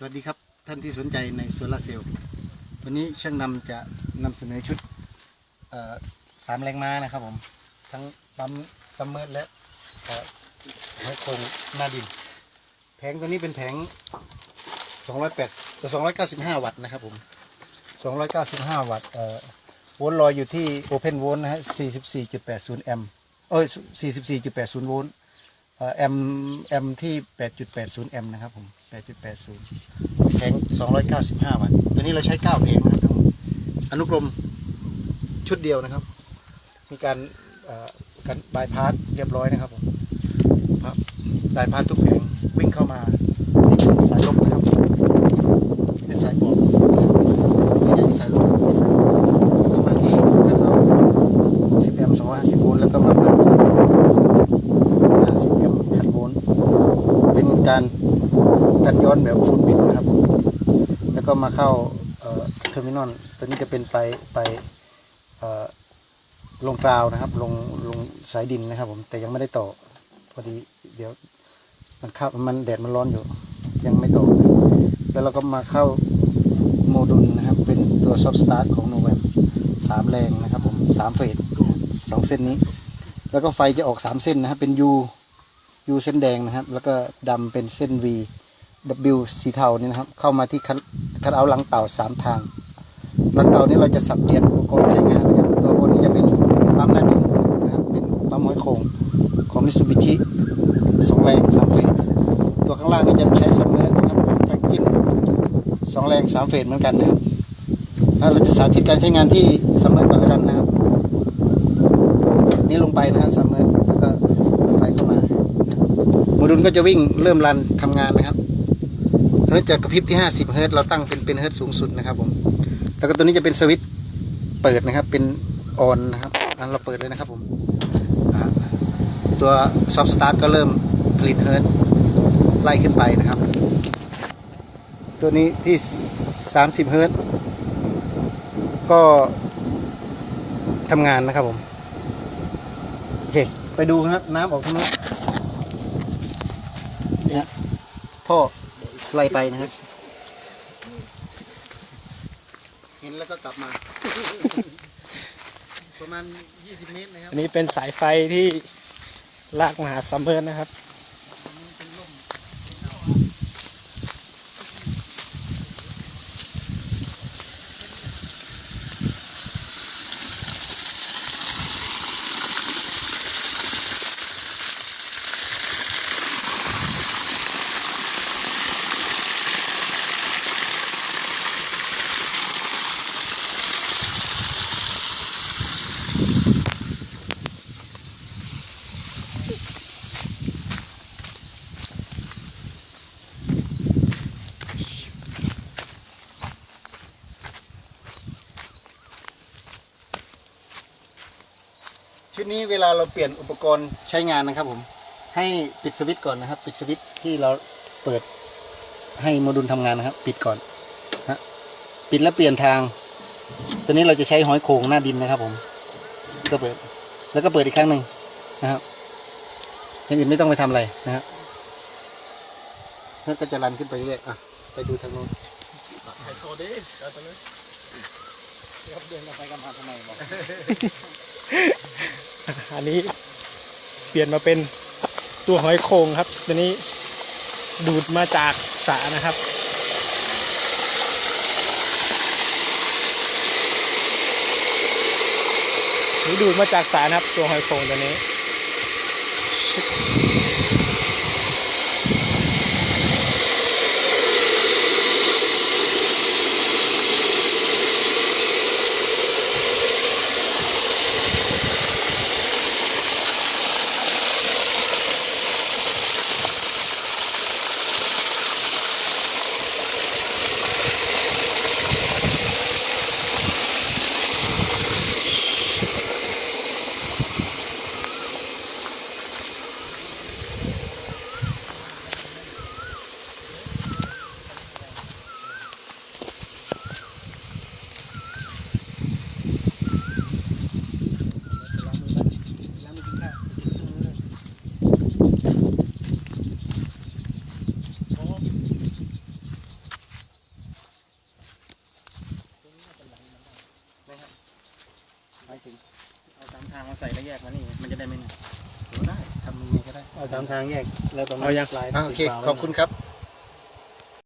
สวัสดีครับท่านที่สนใจในโซลาร์เซลล์วันนี้ช่างนำจะนำเสนอชุดสามแรงม้านะครับผม ทั้งปั๊มซัมเมอร์และหัวโครงหน้าดิน แผงตัวนี้เป็นแผง 208 295 วัตต์นะครับผม 295 วัตต์โวลต์ลอยอยู่ที่ Open Volt นะฮะ44.80 แอมป์เอ้ย44.80 โวลต์ แอมแอมที่ 8.80 แอมนะครับผม 8.80 แข็ง 295 วัตต์ ตัวนี้เราใช้ 9 เพลงนะครับทั้งอนุกรมชุดเดียวนะครับ มีการการบายพาสเรียบร้อยนะครับผมบบายพาสทุกแผงวิ่งเข้ามาสายลบนะครับเป็นสายบอดที่ใหญ่สายลบเป็นสายบอดเข้ามาที่กันเอา10แอมป์250โวลต์แล้วก็มาผ่านไป 50แอมป์พันโวลต์เป็นการ กันย้อนแบบฟูลบิดนะครับ แล้วก็มาเข้าเทอร์มินอลตัวนี้จะเป็นไปไปลงกราวนะครับ ลงลงสายดินนะครับ ผมแต่ยังไม่ได้ต่อพอดีเดี๋ยวมันเข้ามันแดดมันร้อนอยู่ ยังไม่ต่อแล้วเราก็มาเข้าโมดูลนะครับ เป็นตัวซอฟต์สตาร์ทของโนเวมสามแรงนะครับผมสามเฟสสองเส้นนี้ แล้วก็ไฟจะออกสามเส้นนะครับ เป็น U U เส้นแดงนะครับ แล้วก็ดำเป็นเส้น V W สีเทานี่นะครับ เข้ามาที่คัดเอาท์หลังเต่าสามทาง หลังเต่านี้เราจะสับเปลี่ยนอุปกรณ์ใช้งานนะครับตัวบนนี้จะเป็นปั๊มหน้าดินนะครับเป็นปั๊มห้อยโครงของมิ t ูบิชิสองแรงสามเฟสตัวข้างล่างนี่จะใช้ซัมเมอร์นะครับของแฟรงกินสองแรงสามเฟสเหมือนกันนะครับเราจะสาธิตการใช้งานที่ซัมเมอร์ก่อนแล้วกันนะครับ นี่ลงไปนะฮะซัมเมอร์แล้วก็ไฟเข้ามาโมดูลก็จะวิ่งเริ่มรันทำ เฮิร์ตจะกระพริบที่ 50 เฮิร์ตเราตั้งเป็นเป็นเฮิร์ตสูงสุดนะครับผม แล้วก็ตัวนี้จะเป็นสวิตช์เปิดนะครับ เป็นออนนะครับอันเราเปิดเลยนะครับผมตัวซอฟต์สตาร์ทก็เริ่มผลิตเฮิร์ตไล่ขึ้นไปนะครับ ตัวนี้ที่ 30 เฮิร์ตก็ทำงานนะครับผม โอเค ไปดูครับน้ำออกทางนู้นเนี่ยท่อ ไล่ไปนะครับ เห็นแล้วก็กลับมา ประมาณ 20 เมตรนะครับ อันนี้เป็นสายไฟที่ลากมาหาซัมเมอร์นะครับ นี้เวลาเราเปลี่ยนอุปกรณ์ใช้งานนะครับผม ให้ปิดสวิตช์ก่อนนะครับ ปิดสวิตช์ที่เราเปิดให้โมดูลทำงานนะครับ ปิดก่อนฮะปิดแล้วเปลี่ยนทาง ตัวนี้เราจะใช้หอยโข่งหน้าดินนะครับ ผม ก็เปิด แล้วก็เปิดอีกครั้งหนึ่งนะครับอย่างอื่นไม่ต้องไปทำอะไรนะครับแล้วก็จะรันขึ้นไปเรื่อยๆอะไปดูทางโน้นไฮโซดิเอาตัวนี้ครับเดินไปกันมาทำไมบอก อันนี้เปลี่ยนมาเป็นตัวหอยโครงครับตัวนี้ดูดมาจากสาะนะครับนี่ดูดมาจากสานะครับตัวหอยโครงตัวนี้ ถึงเอาสามทางมาใส่แล้วแยกมานี่มันจะได้ไม่หนักได้ทำยังไงก็ได้เอาสามทางแยกแล้วตรงนั้เอานยัง ปลายอ่าโอเคสีฟ้าไว้ขอบคุณครับน